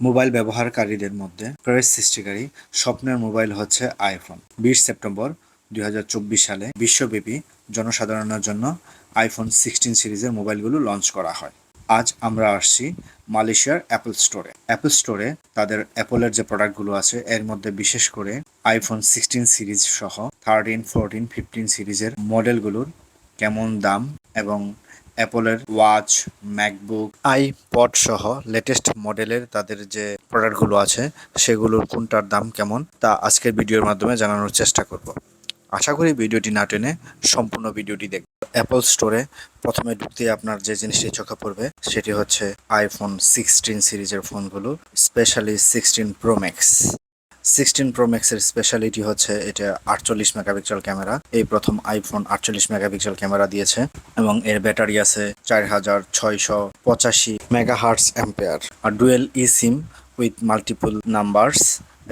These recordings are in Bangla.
মোবাইল ব্যবহারকারীদের মধ্যে ক্রেজ সৃষ্টিকারী স্বপ্নের মোবাইল হচ্ছে আইফোন। বিশ সেপ্টেম্বর দুই হাজার চব্বিশ সালে বিশ্বব্যাপী জনসাধারণের জন্য আইফোন সিক্সটিন সিরিজের মোবাইলগুলো লঞ্চ করা হয়। আজ আমরা আসছি মালয়েশিয়ার অ্যাপল স্টোরে। অ্যাপল স্টোরে তাদের অ্যাপলের যে প্রোডাক্টগুলো আছে, এর মধ্যে বিশেষ করে আইফোন সিক্সটিন সিরিজ সহ থার্টিন, ফোরটিন, ফিফটিন সিরিজের মডেলগুলোর কেমন দাম এবং অ্যাপলের ওয়াচ, ম্যাকবুক, আইপড সহ লেটেস্ট মডেলের তাদের যে প্রোডাক্টগুলো আছে, সেগুলোর কোনটার দাম কেমন, তা আজকের ভিডিওর মাধ্যমে জানানোর চেষ্টা করব। আশা করি ভিডিওটি না টেনে সম্পূর্ণ ভিডিওটি দেখব অ্যাপল স্টোরে প্রথমে ঢুকতে আপনার যে জিনিসটি চোখে পড়বে, সেটি হচ্ছে আইফোন সিক্সটিন সিরিজের ফোনগুলো specially sixteen pro max sixteen pro ম্যাক্সের স্পেশালিটি হচ্ছে এটা আটচল্লিশ মেগাপিক্সেল ক্যামেরা। এই প্রথম আইফোন আটচল্লিশ মেগাপিক্সেল ক্যামেরা দিয়েছে এবং এর ব্যাটারি আছে চার হাজার ছয়শো পঁচাশি megahertz ampere. R dual e SIM with multiple numbers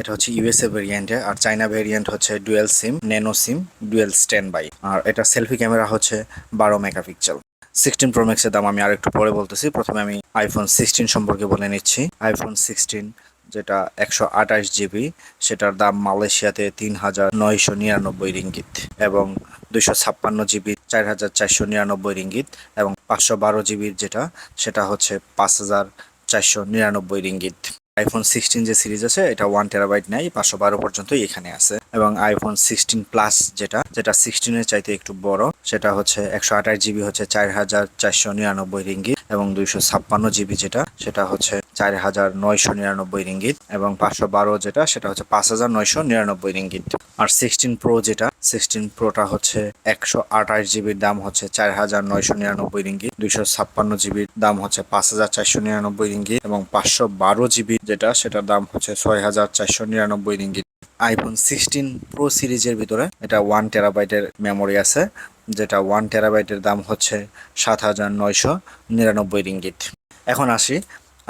এটা হচ্ছে ইউএসএ ভেরিয়েন্টে আর চাইনা ভেরিয়েন্ট হচ্ছে dual SIM, nano SIM, dual standby আর এটা সেলফি ক্যামেরা হচ্ছে বারো মেগাপিক্সেল। সিক্সটিন প্রো ম্যাক্সের দাম আমি আর একটু পরে বলতেছি। প্রথমে আমি আইফোন সিক্সটিন সম্পর্কে বলে নিচ্ছি। আইফোন সিক্সটিন যেটা একশো আঠাশ জিবি, সেটার দাম মালয়েশিয়াতে তিন হাজার নয়শো নিরানব্বই রিঙ্গিত এবং দুইশো ছাপ্পান্ন জিবি, চার হাজার চারশো নিরানব্বই রিঙ্গিত এবং পাঁচশো বারো জিবির যেটা, সেটা হচ্ছে পাঁচ হাজার চারশো নিরানব্বই রিঙ্গিত। আইফোন সিক্সটিন যে সিরিজ আছে, এটা ওয়ান টেরাবাইট নেয় পাঁচশো বারো পর্যন্তই এখানে আছে। এবং আইফোন সিক্সটিন প্লাস যেটা যেটা সিক্সটিনের চাইতে একটু বড়, সেটা হচ্ছে একশো আঠাশ জিবি হচ্ছে চার হাজার চারশো নিরানব্বই রিঙ্গিত এবং দুইশো ছাপ্পান্ন জিবি যেটা, সেটা হচ্ছে চার হাজার নয়শো নিরানব্বই রিঙ্গিত এবং পাঁচশো বারো যেটা, সেটা হচ্ছে পাঁচ হাজার নয়শো নিরানব্বই রিঙ্গিত। আর সিক্সটিন প্রো যেটা সিক্সটিন প্রোটা হচ্ছে একশো আঠাশ জিবির দাম হচ্ছে চার হাজার নয়শো নিরানব্বই রিঙ্গিত, দুইশো ছাপ্পান্ন জিবির দাম হচ্ছে পাঁচ হাজার চারশো নিরানব্বই রিঙ্গিত এবং পাঁচশো বারো জিবি যেটা, সেটার দাম হচ্ছে ছয় হাজার চারশো নিরানব্বই রিঙ্গিত। আইফোন সিক্সটিন প্রো সিরিজের ভিতরে এটা ওয়ান টেরাবাইটের মেমোরি আছে, যেটা ওয়ান টেরাবাইটের দাম হচ্ছে সাত হাজার নয়শো নিরানব্বই রিঙ্গিত। এখন আসি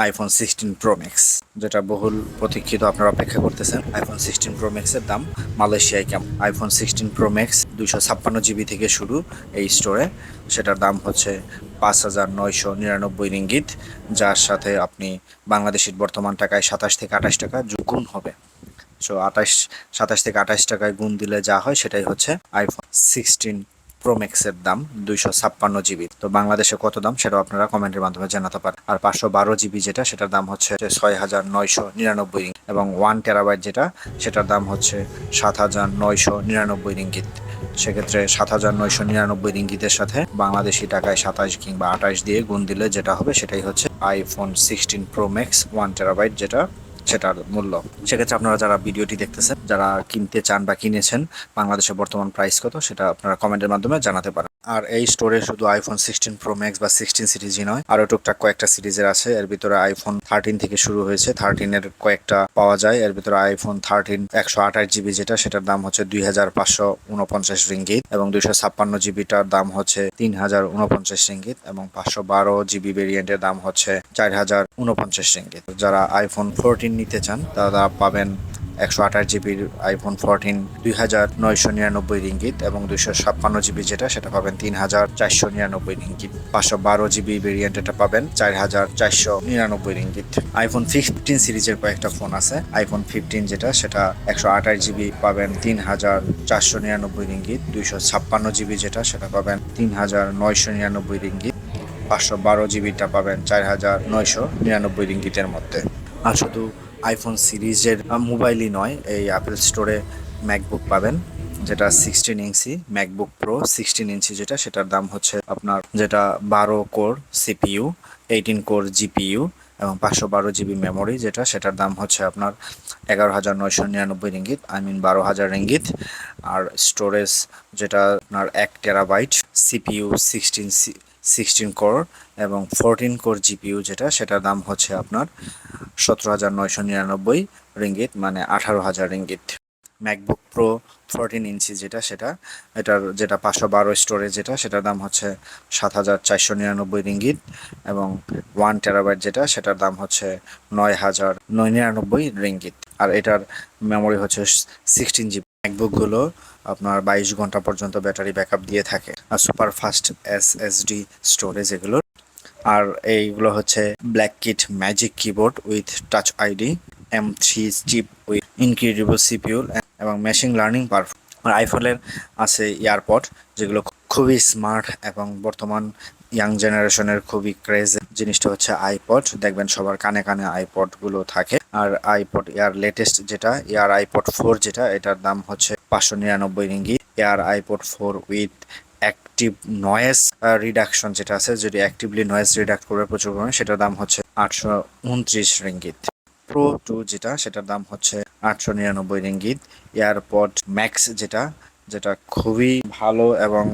আইফোন সিক্সটিন প্রো ম্যাক্স যেটা বহুল প্রতীক্ষিত আপনারা অপেক্ষা করতেছেন। আইফোন সিক্সটিন প্রো ম্যাক্সের দাম মালয়েশিয়ায় কেমন? আইফোন সিক্সটিন প্রো ম্যাক্স দুইশো ছাপ্পান্ন জিবি থেকে শুরু এই স্টোরে সেটার দাম হচ্ছে পাঁচ হাজার নয়শো নিরানব্বই রিঙ্গিত, যার সাথে আপনি বাংলাদেশের বর্তমান টাকায় সাতাশ থেকে আঠাশ টাকা গুণ হবে। সো আঠাশ, সাতাশ থেকে আঠাশ টাকায় গুণ দিলে যা হয় সেটাই হচ্ছে আইফোন সিক্সটিন প্রো ম্যাক্সের দাম দুইশো ছাপ্পান্ন জিবি তো বাংলাদেশে কত দাম সেটাও আপনারা কমেন্টের মাধ্যমে জানাতে পারেন। আর পাঁচশো বারো জিবি যেটা, সেটার দাম হচ্ছে ছয় হাজার নয়শো নিরানব্বই এবং ওয়ান টেরাবাইট যেটা, সেটার দাম হচ্ছে সাত হাজার নয়শো নিরানব্বই রিঙ্গিত। সেক্ষেত্রে সাত হাজার নয়শো নিরানব্বই রিঙ্গিতের সাথে বাংলাদেশি টাকায় সাতাশ কিংবা আঠাশ দিয়ে গুণ দিলে যেটা হবে সেটাই হচ্ছে iPhone sixteen pro max one terabyte যেটা সেটার মূল্য। সেক্ষেত্রে আপনারা যারা ভিডিওটি দেখতেছেন, যারা কিনতে চান বা কিনেছেন, বাংলাদেশের বর্তমান প্রাইস কত, সেটা আপনারা কমেন্টের মাধ্যমে জানাতে পারেন। আর এই স্টোরে শুধু আইফোন সিক্সটিন প্রো ম্যাক্স বা সিক্সটিন সিরিজই নয়, আরও টুকটাক কয়েকটা সিরিজের আছে। এর ভিতরে আইফোন থার্টিন থেকে শুরু হয়েছে। থার্টিনের কয়েকটা পাওয়া যায়। এর ভিতরে আইফোন থার্টিন একশো আঠাশ জিবি যেটা, সেটার দাম হচ্ছে দুই হাজার পাঁচশো উনপঞ্চাশ রিঙ্গিত এবং দুইশো ছাপ্পান্ন জিবিটার দাম হচ্ছে তিন হাজার উনপঞ্চাশ রিঙ্গিত এবং পাঁচশো বারো জিবি ভেরিয়েন্টের দাম হচ্ছে চার হাজার উনপঞ্চাশ রিঙ্গিত। যারা আইফোন ফোরটিন নিতে চান, তারা পাবেন একশো আঠাশ জিবির আইফোন ফোরটিন দুই হাজার নয়শো নিরানব্বই রিঙ্গিত এবং দুইশো ছাপ্পান্ন জিবি যেটা, সেটা পাবেন তিন হাজার চারশো নিরানব্বই রিঙ্গিত। পাঁচশো বারো জিবি ভেরিয়েন্ট এটা পাবেন, চার হাজার চারশো নিরানব্বই রিঙ্গিত। আইফোন ফিফটিন সিরিজের কয়েকটা ফোন আছে। আইফোন ফিফটিন যেটা, সেটা একশো আঠাশ জিবি পাবেন, তিন হাজার চারশো নিরানব্বই রিঙ্গিত। দুইশো ছাপ্পান্ন জিবি যেটা, সেটা পাবেন, তিন হাজার নয়শো নিরানব্বই রিঙ্গিত। পাঁচশো বারো জিবিটা পাবেন, চার হাজার নয়শো নিরানব্বই রিঙ্গিতের মধ্যে। আর শুধু আইফোন সিরিজের মোবাইলই নয়, এই অ্যাপেল স্টোরে ম্যাকবুক পাবেন, যেটা sixteen inch MacBook pro sixteen inch যেটা, সেটার দাম হচ্ছে আপনার যেটা বারো core CPU eighteen core GPU এবং পাঁচশো বারো জিবি মেমোরি যেটা সেটার দাম হচ্ছে আপনার এগারো হাজার নয়শো নিরানব্বই রিঙ্গিত আই মিন বারো হাজার রিঙ্গিত। আর স্টোরেজ যেটা আপনার এক terabyte CPU sixteen sixteen core এবং ফোরটিন কোর জিপিইউ যেটা, সেটার দাম হচ্ছে আপনার সতেরো হাজার নয়শো নিরানব্বই রিঙ্গিত মানে আঠারো হাজার ringgit. MacBook pro fourteen inch যেটা, সেটা, এটার যেটা পাঁচশো বারো স্টোরেজ যেটা, সেটার দাম হচ্ছে সাত হাজার চারশো নিরানব্বই রিঙ্গিত এবং ওয়ান টেরাবাইট যেটা, সেটার দাম হচ্ছে নয় হাজার নয় নিরানব্বই রিঙ্গিত। আর এটার মেমোরি হচ্ছে সিক্সটিন জিবি ম্যাকবুকগুলো আপনার বাইশ ঘণ্টা পর্যন্ত ব্যাটারি ব্যাকআপ দিয়ে থাকে। আর super fast S S D storage এগুলোর আর এইগুলো হচ্ছে black kit magic keyboard with touch ID M three chip with incredible সিপিউল এবং মেশিন লার্নিং পারফর্ম আর আইফোনের আছে ইয়ারপড যেগুলো খুবই স্মার্ট এবং বর্তমান ইয়াং জেনারেশনের খুবই ক্রেজ জিনিসটা হচ্ছে আইপড দেখবেন সবার কানে কানে আইপডগুলো থাকে। আর আইপড ইয়ার লেটেস্ট যেটা এয়ার আইপড ফোর যেটা, এটার দাম হচ্ছে পাঁচশো নিরানব্বই ringgit. Air iPod four with active noise reduction যেটা আছে, যদি অ্যাক্টিভলি নয়েজ রিডাক্ট করবে প্রচুর পরিমাণে, সেটার দাম হচ্ছে আটশো উনত্রিশ রিঙ্গিত প্রো টু যেটা, সেটার দাম হচ্ছে আটশো নিরানব্বই রিঙ্গিত এয়ারপড ম্যাক্স যেটা যেটা খুবই ভালো এবং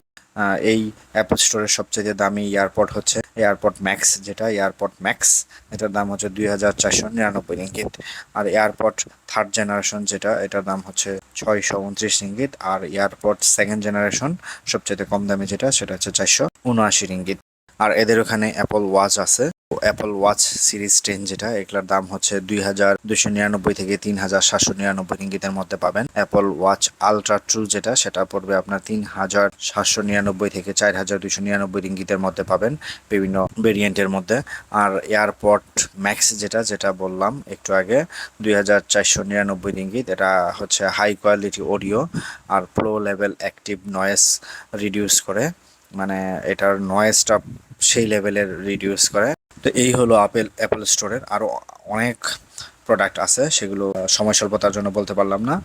এই অ্যাপল স্টোরের সবচেয়ে দামি এয়ারপড হচ্ছে এয়ারপড ম্যাক্স যেটা এয়ারপড ম্যাক্স এটার দাম হচ্ছে দুই হাজার চারশো নিরানব্বই রিঙ্গিত। আর এয়ারপড থার্ড জেনারেশন যেটা, এটার দাম হচ্ছে ছয়শো উনত্রিশ রিঙ্গিত। আর এয়ারপড সেকেন্ড জেনারেশন সবচেয়ে কম দামি যেটা, সেটা হচ্ছে চারশো উনআশি রিঙ্গিত। আর এদের ওখানে অ্যাপল ওয়াচ আছে। অ্যাপল ওয়াচ সিরিজ টেন যেটা, এগুলোর দাম হচ্ছে দুই হাজার দুশো নিরানব্বই থেকে তিন হাজার সাতশো নিরানব্বই রিঙ্গিতের মধ্যে পাবেন। অ্যাপল ওয়াচ আলট্রা ট্রু যেটা, সেটা পড়বে আপনার তিন হাজার সাতশো নিরানব্বই থেকে চার হাজার দুশো নিরানব্বই রিঙ্গিতের মধ্যে পাবেন বিভিন্ন ভেরিয়েন্টের মধ্যে। আর এয়ারপড ম্যাক্স যেটা যেটা বললাম একটু আগে, দুই হাজার চারশো নিরানব্বই রিঙ্গিত, এটা হচ্ছে হাই কোয়ালিটি অডিও আর pro level active noise reduce করে। মানে এটার নয়েজটা সেই লেভেলের রিডিউস করে। তো এই হলো আপেল অ্যাপেল স্টোরের আরও অনেক প্রোডাক্ট আছে, সেগুলো সময় স্বল্পতার জন্য বলতে পারলাম না।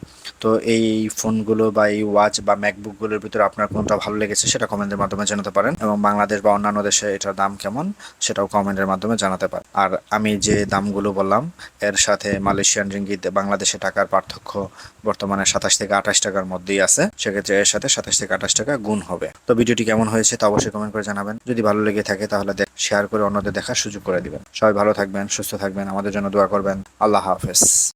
তো এই ফোনগুলো বা এই ওয়াচ বা ম্যাকবুকগুলোর ভিতরে আপনার কোনটা ভালো লেগেছে সেটা কমেন্টের মাধ্যমে জানাতে পারেন, এবং বাংলাদেশ বা অন্যান্য দেশে এটার দাম কেমন সেটাও কমেন্টের মাধ্যমে জানাতে পারেন। আর আমি যে দামগুলো বললাম, এর সাথে মালয়েশিয়ান রিঙ্গিত বাংলাদেশে টাকার পার্থক্য বর্তমানে সাতাশ থেকে আঠাশ টাকার মধ্যেই আছে। সেক্ষেত্রে এর সাথে সাতাশ থেকে আঠাশ টাকা গুণ হবে। তো ভিডিওটি কেমন হয়েছে তা অবশ্যই কমেন্ট করে জানাবেন। যদি ভালো লেগে থাকে তাহলে শেয়ার করে অন্যদের দেখার সুযোগ করে দিবেন। সবাই ভালো থাকবেন, সুস্থ থাকবেন, আমাদের জন্য দোয়া করবেন। আল্লাহ হাফেজ।